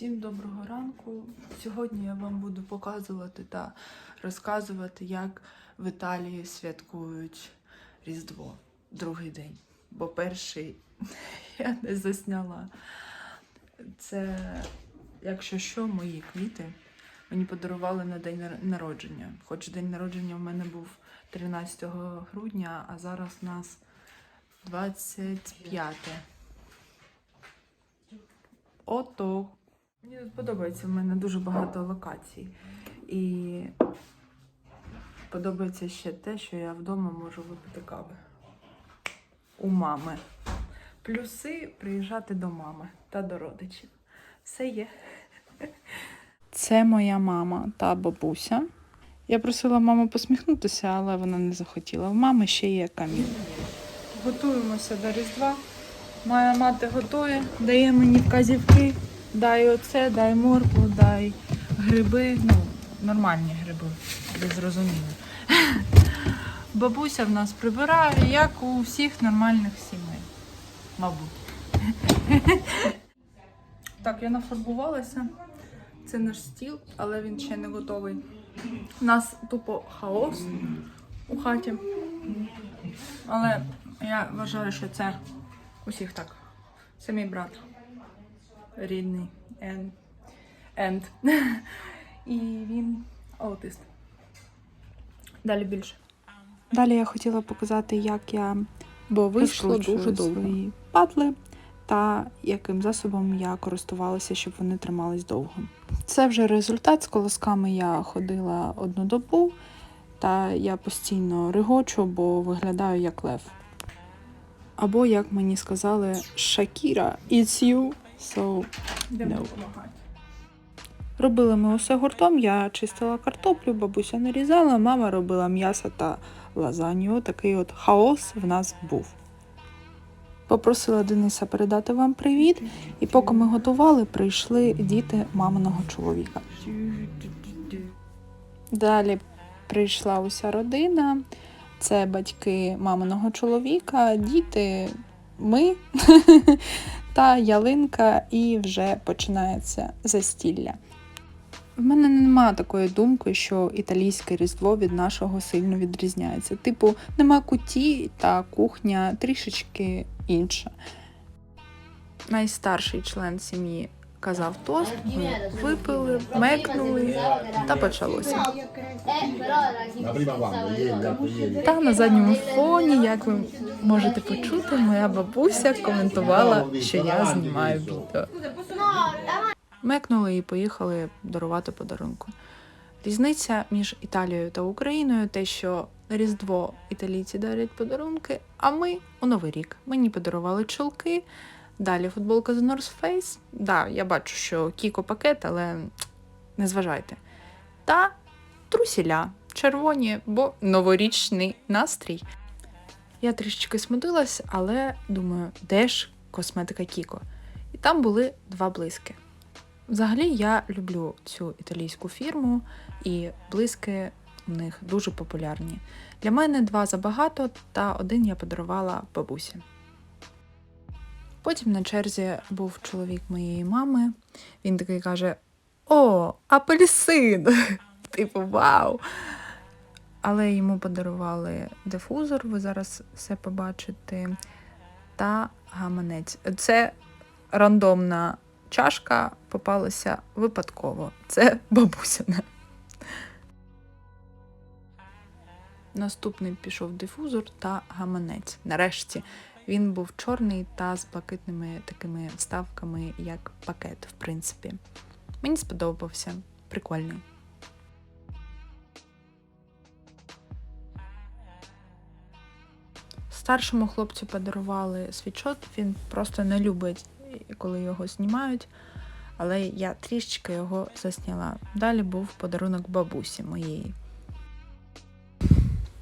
Всім доброго ранку. Сьогодні я вам буду показувати та розказувати, як в Італії святкують Різдво другий день. Бо перший я не засняла. Це, якщо що, мої квіти. Мені подарували на день народження. Хоч день народження в мене був 13 грудня, а зараз у нас 25. Ото. Мені тут подобається, в мене дуже багато локацій. І подобається ще те, що я вдома можу випити кави. У мами. Плюси приїжджати до мами та до родичів. Все є. Це моя мама та бабуся. Я просила маму посміхнутися, але вона не захотіла. В мами ще є камін. Готуємося до Різдва. Моя мати готує, дає мені вказівки. Дай оце, дай моркву, дай гриби. Ну, нормальні гриби, ви зрозуміли. Бабуся в нас прибирає, як у всіх нормальних сімей. Мабуть. Так, я нафарбувалася. Це наш стіл, але він ще не готовий. У нас тупо хаос у хаті. Але я вважаю, що це усіх так. Це мій брат. Рідний. And. And. І він аутист. Далі більше. Далі я хотіла показати, як я Бо вийшло дуже довго. свої патли та яким засобом я користувалася, щоб вони тримались довго. Це вже результат. З колосками я ходила одну добу, та я постійно ригочу, бо виглядаю як лев. Або, як мені сказали, Шакіра, it's you. So, No. Робили ми усе гуртом, я чистила картоплю, бабуся нарізала, мама робила м'ясо та лазанью. Такий от хаос в нас був. Попросила Дениса передати вам привіт, і поки ми готували, прийшли діти маминого чоловіка. Далі прийшла уся родина, це батьки маминого чоловіка, діти, ми та ялинка, і вже починається застілля. В мене нема такої думки, що італійське різдво від нашого сильно відрізняється. Типу, нема куті та кухня трішечки інша. Найстарший член сім'ї казав тост, ми випили, мекнули та почалося. Та на задньому фоні, як ви можете почути, моя бабуся коментувала, що я знімаю відео. Мекнули і поїхали дарувати подарунку. Різниця між Італією та Україною те, що Різдво італійці дарять подарунки, а ми у Новий рік. Мені подарували чулки, далі футболка з North Face. Да, я бачу, що кіко пакет, але не зважайте. Та трусіля червоні, бо новорічний настрій. Я трішечки смутилась, але думаю, де ж косметика Кіко? І там були два блиски. Взагалі я люблю цю італійську фірму, і блиски у них дуже популярні. Для мене два забагато, та один я подарувала бабусі. Потім на черзі був чоловік моєї мами. Він такий каже: О, апельсин! Типу, вау! Але йому подарували дифузор, ви зараз все побачите, та гаманець. Це рандомна чашка попалася випадково. Це бабусина. Наступний пішов дифузор та гаманець. Нарешті він був чорний та з блакитними такими вставками, як пакет, в принципі. Мені сподобався. Прикольний. Старшому хлопцю подарували свічот, він просто не любить, коли його знімають, але я трішечки його засняла. Далі був подарунок бабусі моєї.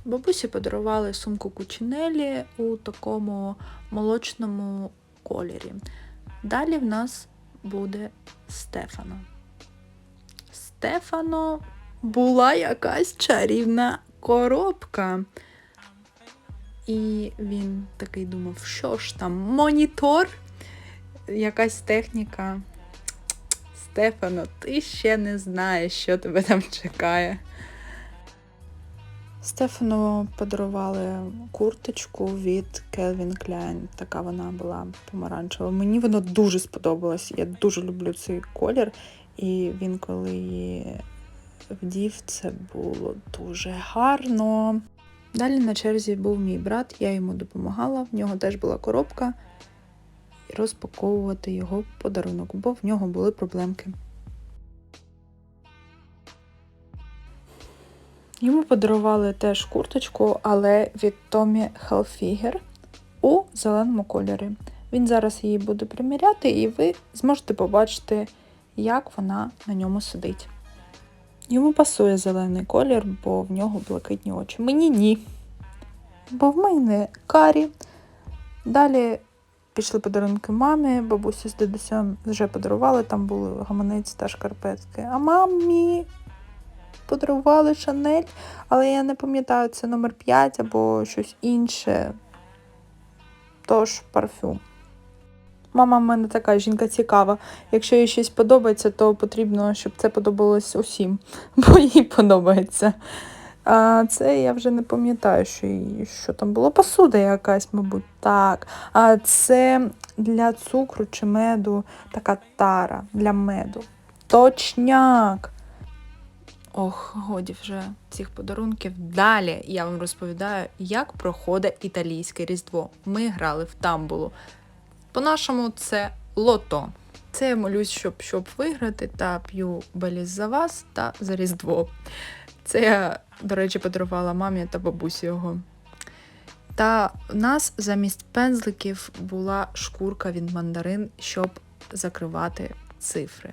Бабусі подарували сумку Кучинелі у такому молочному кольорі. Далі в нас буде Стефано. Стефано була якась чарівна коробка. І він такий думав, що ж там, монітор, якась техніка. Стефано, ти ще не знаєш, що тебе там чекає. Стефану подарували курточку від Calvin Klein. Така вона була помаранчева. Мені вона дуже сподобалась. Я дуже люблю цей колір. І він, коли її вдів, це було дуже гарно. Далі на черзі був мій брат, я йому допомагала. В нього теж була коробка. Розпаковувати його подарунок, бо в нього були проблемки. Йому подарували теж курточку, але від Tommy Hilfiger у зеленому кольорі. Він зараз її буде приміряти, і ви зможете побачити, як вона на ньому сидить. Йому пасує зелений колір, бо в нього блакитні очі. Мені ні. Бо в мене карі. Далі пішли подарунки мамі, бабусі з дідусем вже подарували, там були гаманець та шкарпетки. А мамі подарували Шанель, але я не пам'ятаю, це номер 5 або щось інше. Тож парфюм. Мама в мене така жінка цікава. Якщо їй щось подобається, то потрібно, щоб це подобалось усім, бо їй подобається. А це я вже не пам'ятаю, що, що там було. Посуда якась, мабуть, так. А це для цукру чи меду така тара для меду. Точняк! Ох, годі вже цих подарунків. Далі я вам розповідаю, як проходить італійське різдво. Ми грали в тамбулу. По-нашому, це лото. Це я молюсь, щоб, щоб виграти, та п'ю беліс за вас та за Різдво. Це я, до речі, подарувала мамі та бабусі його. Та в нас замість пензликів була шкурка від мандарин, щоб закривати цифри.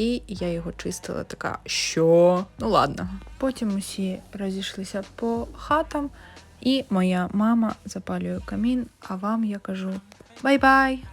І я його чистила така, що? Ну ладно. Потім усі розійшлися по хатам, і моя мама запалює камін, а вам я кажу бай-бай!